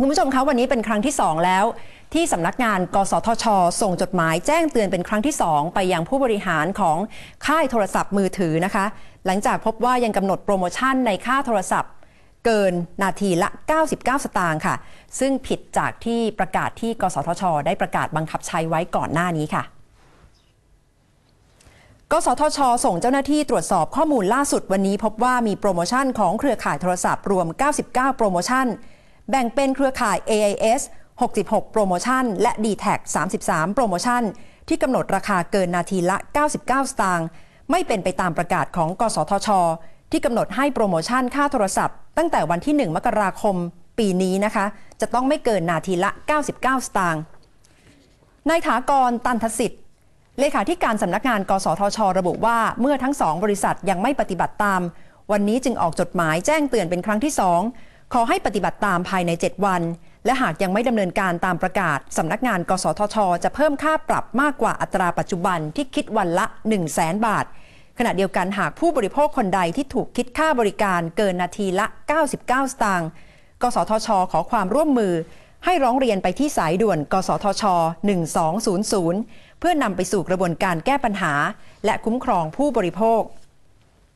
คุณผู้ชมคะวันนี้เป็นครั้งที่ 2 แล้ว ที่สำนักงาน กสทช ส่งจดหมายแจ้งเตือนเป็นครั้งที่ 2 ไปยังผู้บริหารของค่ายโทรศัพท์มือถือนะคะ หลังจากพบว่ายังกำหนดโปรโมชั่นในค่าโทรศัพท์ เกินนาทีละ 99 สตางค์ค่ะ ซึ่งผิดจากที่ประกาศที่ กสทช ได้ประกาศบังคับใช้ไว้ก่อนหน้านี้ค่ะกสทช ส่งเจ้าหน้าที่ตรวจสอบข้อมูลล่าสุดวันนี้ พบว่ามีโปรโมชั่นของเครือข่ายโทรศัพท์รวม 99 โปรโมชั่น แบ่งเป็นเครือข่าย AIS 66 โปรโมชั่น และ d t แท33 โปรโมชั่น ที่กำหนดราคาเกินนาทีละ 99 สตางค์ไม่เป็นไปตามประกาศของกสทช ที่กำหนดให้โปรโมชั่นค่าโทรศัพท์ ตั้งแต่วันที่ 1 มกราคม ปีนี้นะคะ จะต้องไม่เกินนาทีละ 99 สตางค์นายถากรตันทสิทธิ์เลขาธิการสำนักงาน กสทช ระบุว่าเมื่อทั้งสองบริษัทยังไม่ปฏิบัติตาม วันนี้จึงออกจดหมายแจ้งเตือนเป็นครั้งที่สอง ขอให้ปฏิบัติตามภายใน 7 วัน และหากยังไม่ดำเนินการตามประกาศสำนักงาน กสทช จะเพิ่มค่าปรับมากกว่าอัตราปัจจุบันที่คิดวันละ 1 0 0 0 0แสนบาท ขณะเดียวกันหากผู้บริโภคคนใดที่ถูกคิดค่าบริการเกินนาทีละ 99 สตางค์ กสทช ขอความร่วมมือ ให้ร้องเรียนไปที่สายด่วน กสทช 1200 เพื่อนำไปสู่กระบวนการแก้ปัญหา และคุ้มครองผู้บริโภค